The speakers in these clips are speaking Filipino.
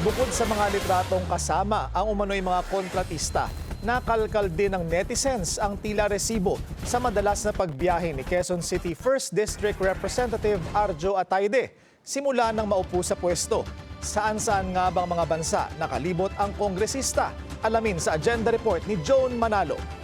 Bukod sa mga litratong kasama ang umano'y mga kontratista, nakalkal din ng netizens ang tila resibo sa madalas na pagbiyahe ni Quezon City 1st District Representative Arjo Atayde simula nang maupo sa pwesto. Saan-saan nga bang mga bansa nakalibot ang kongresista? Alamin sa agenda report ni Joan Manalo.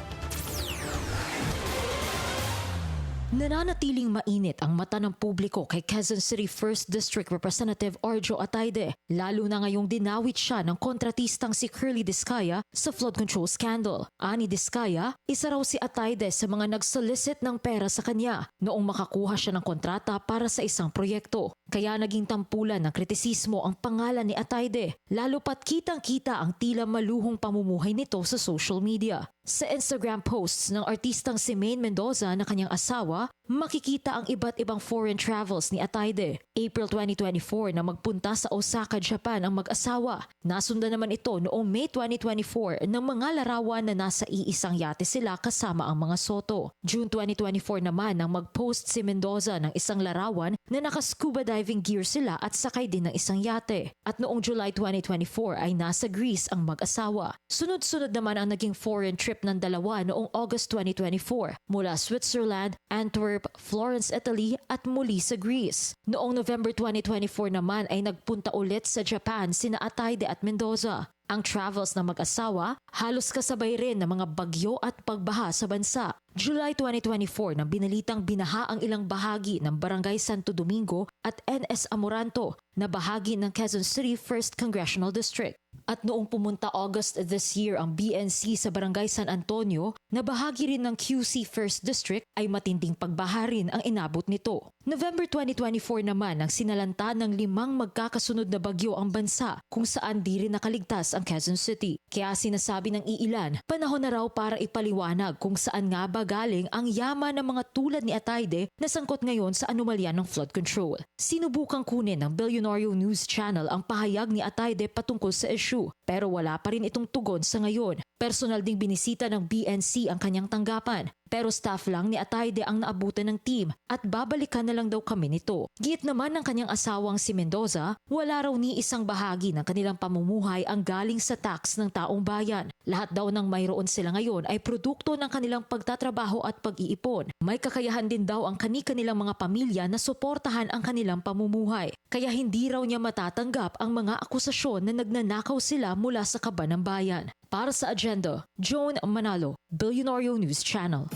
Nananatiling mainit ang mata ng publiko kay Quezon City 1st District Representative Arjo Atayde, lalo na ngayong dinawit siya ng kontratistang si Curly Discaya sa flood control scandal. Ani Discaya, isa raw si Atayde sa mga nag-solicit ng pera sa kanya noong makakuha siya ng kontrata para sa isang proyekto. Kaya naging tampulan ng kritisismo ang pangalan ni Atayde, lalo pat kitang-kita ang tila maluhong pamumuhay nito sa social media. Sa Instagram posts ng artistang si Maine Mendoza na kanyang asawa, makikita ang iba't ibang foreign travels ni Atayde. April 2024 na magpunta sa Osaka, Japan ang mag-asawa. Nasundan naman ito noong May 2024 ng mga larawan na nasa iisang yate sila kasama ang mga soto. June 2024 naman nang mag-post si Mendoza ng isang larawan na naka-scuba diving gear sila at sakay din ng isang yate. At noong July 2024 ay nasa Greece ang mag-asawa. Sunod-sunod naman ang naging foreign trip ng dalawa noong August 2024 mula Switzerland, Antwerp, Florence, Italy at muli sa Greece. Noong November 2024 naman ay nagpunta ulit sa Japan sina Atayde at Mendoza. Ang travels ng mag-asawa, halos kasabay rin ng mga bagyo at pagbaha sa bansa. July 2024 na binalitang binaha ang ilang bahagi ng Barangay Santo Domingo at NS Amoranto na bahagi ng Quezon City 1st Congressional District. At noong pumunta August this year ang BNC sa Barangay San Antonio na bahagi rin ng QC 1st District ay matinding pagbaha rin ang inabot nito. November 2024 naman ang sinalanta ng limang magkakasunod na bagyo ang bansa kung saan di rin nakaligtas ang Quezon City. Kaya sinasabi ng iilan, panahon na raw para ipaliwanag kung saan nga ba galing ang yaman ng mga tulad ni Atayde na sangkot ngayon sa anomalya ng flood control. Sinubukang kunin ng Billionario News Channel ang pahayag ni Atayde patungkol sa issue pero wala pa rin itong tugon sa ngayon. Personal ding binisita ng BNC ang kanyang tanggapan pero staff lang ni Atayde ang naabutan ng team at babalikan na lang daw kami nito. Giit naman ng kanyang asawang si Mendoza, wala raw ni isang bahagi ng kanilang pamumuhay ang galing sa tax ng taong bayan. Lahat daw ng mayroon sila ngayon ay produkto ng kanilang pagtatrabaho at pag-iipon. May kakayahan din daw ang kani-kanilang mga pamilya na suportahan ang kanilang pamumuhay. Kaya hindi raw niya matatanggap ang mga akusasyon na nagnanakaw sila mula sa kaban ng bayan. Para sa agenda, Joan Manalo, Billionario News Channel.